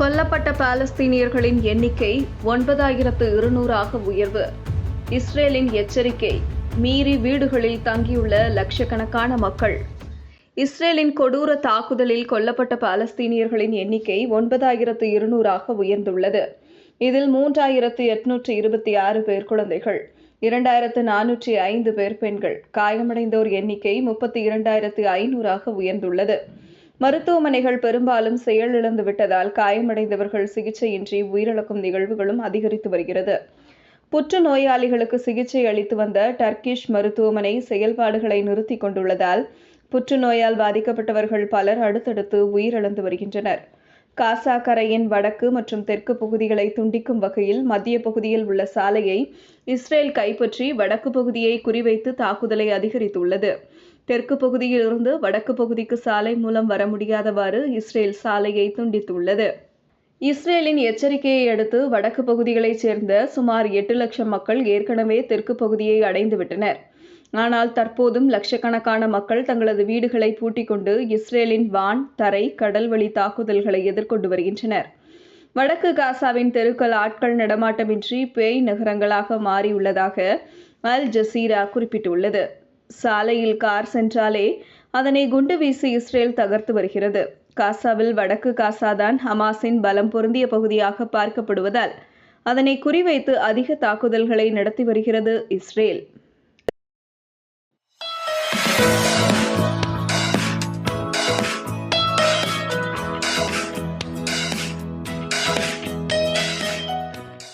கொல்லப்பட்ட பாலஸ்தீனியர்களின் எண்ணிக்கை ஒன்பதாயிரத்து இருநூறாக உயர்வு. இஸ்ரேலின் எச்சரிக்கை மீறி வீடுகளில் தங்கியுள்ள லட்சக்கணக்கான மக்கள். இஸ்ரேலின் கொடூர தாக்குதலில் கொல்லப்பட்ட பாலஸ்தீனியர்களின் எண்ணிக்கை ஒன்பதாயிரத்து இருநூறாக உயர்ந்துள்ளது. இதில் மூன்றாயிரத்து எட்நூற்று இருபத்தி ஆறு பேர் குழந்தைகள் இரண்டாயிரத்து நானூற்றி ஐந்து பேர் பெண்கள். காயமடைந்தோர் எண்ணிக்கை முப்பத்தி இரண்டாயிரத்து ஐநூறாக உயர்ந்துள்ளது. மருத்துவமனைகள் பெரும்பாலும் செயலிழந்து விட்டதால் காயமடைந்தவர்கள் சிகிச்சையின்றி உயிரிழக்கும் நிகழ்வுகளும் அதிகரித்து வருகிறது. புற்றுநோயாளிகளுக்கு சிகிச்சை அளித்து வந்த டர்கிஷ் மருத்துவமனை செயல்பாடுகளை நிறுத்திக் கொண்டுள்ளதால் புற்றுநோயால் பாதிக்கப்பட்டவர்கள் பலர் அடுத்தடுத்து உயிரிழந்து வருகின்றனர். காசா கரையின் வடக்கு மற்றும் தெற்கு பகுதிகளை துண்டிக்கும் வகையில் மத்திய பகுதியில் உள்ள சாலையை இஸ்ரேல் கைப்பற்றி வடக்கு பகுதியை குறிவைத்து தாக்குதலை அதிகரித்துள்ளது. தெற்கு பகுதியிலிருந்து வடக்கு பகுதிக்கு சாலை மூலம் வர முடியாதவாறு இஸ்ரேல் சாலையை துண்டித்துள்ளது. இஸ்ரேலின் எச்சரிக்கையை அடுத்து வடக்கு பகுதிகளைச் சேர்ந்த சுமார் எட்டு லட்சம் மக்கள் ஏற்கனவே தெற்கு பகுதியை அடைந்துவிட்டனர். ஆனால் தற்போதும் லட்சக்கணக்கான மக்கள் தங்களது வீடுகளை பூட்டிக் கொண்டு இஸ்ரேலின் வான் தரை கடல்வழி தாக்குதல்களை எதிர்கொண்டு வருகின்றனர். வடக்கு காசாவின் தெருக்கள் ஆட்கள் நடமாட்டமின்றி பேய் நகரங்களாக மாறியுள்ளதாக அல் ஜசீரா குறிப்பிட்டுள்ளது. சாலையில் கார் சென்றாலே அதனை குண்டு வீசி இஸ்ரேல் தகர்த்து வருகிறது. காசாவில் வடக்கு காசாதான் ஹமாஸின் பலம் பொருந்திய பகுதியாக பார்க்கப்படுவதால் அதனை குறிவைத்து அதிக தாக்குதல்களை நடத்தி வருகிறது இஸ்ரேல்.